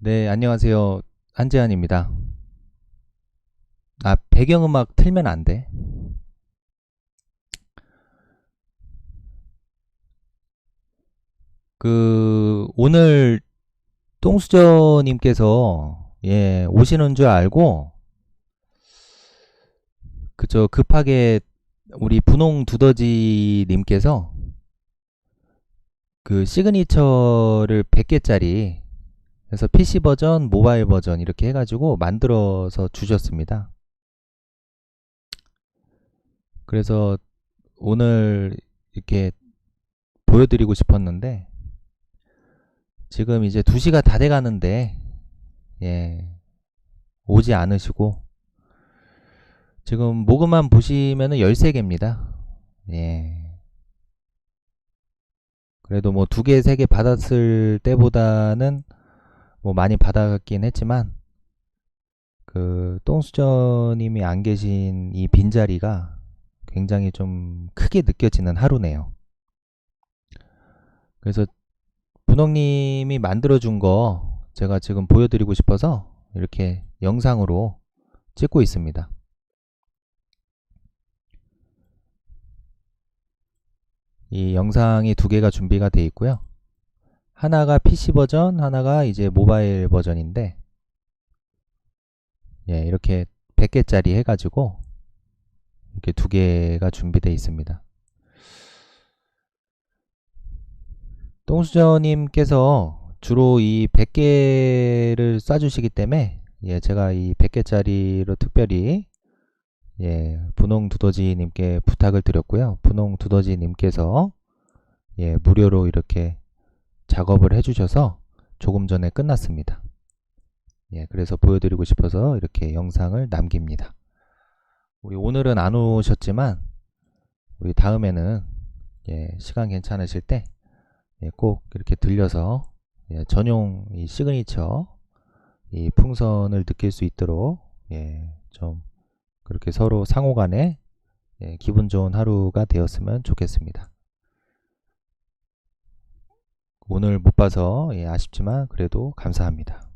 네, 안녕하세요. 한재환입니다. 아, 배경음악 틀면 안 돼. 그, 오늘 똥수저님께서, 예, 오시는 줄 알고, 그저 급하게 우리 분홍 두더지님께서 그 시그니처를 100개짜리 그래서 PC 버전, 모바일 버전 이렇게 해가지고 만들어서 주셨습니다. 그래서 오늘 이렇게 보여드리고 싶었는데 지금 이제 2시가 다 돼가는데 예 오지 않으시고 지금 모금만 보시면은 13개입니다. 예. 그래도 뭐 두 개, 세 개 받았을 때보다는 뭐 많이 받았긴 했지만 그 똥수저님이 안 계신 이 빈자리가 굉장히 좀 크게 느껴지는 하루네요. 그래서 분홍님이 만들어준 거 제가 지금 보여드리고 싶어서 이렇게 영상으로 찍고 있습니다. 이 영상이 두 개가 준비가 되어 있고요. 하나가 PC 버전, 하나가 이제 모바일 버전인데, 예, 이렇게 100개짜리 해가지고, 이렇게 두 개가 준비되어 있습니다. 똥수저님께서 주로 이 100개를 쏴주시기 때문에, 예, 제가 이 100개짜리로 특별히, 예, 분홍 두더지님께 부탁을 드렸고요. 분홍 두더지님께서, 예, 무료로 이렇게 작업을 해주셔서 조금 전에 끝났습니다. 예, 그래서 보여드리고 싶어서 이렇게 영상을 남깁니다. 우리 오늘은 안 오셨지만 우리 다음에는 예, 시간 괜찮으실 때 예, 꼭 이렇게 들려서 예, 전용 이 시그니처 이 풍선을 느낄 수 있도록 예, 좀 그렇게 서로 상호간에 예, 기분 좋은 하루가 되었으면 좋겠습니다. 오늘 못 봐서 예, 아쉽지만 그래도 감사합니다.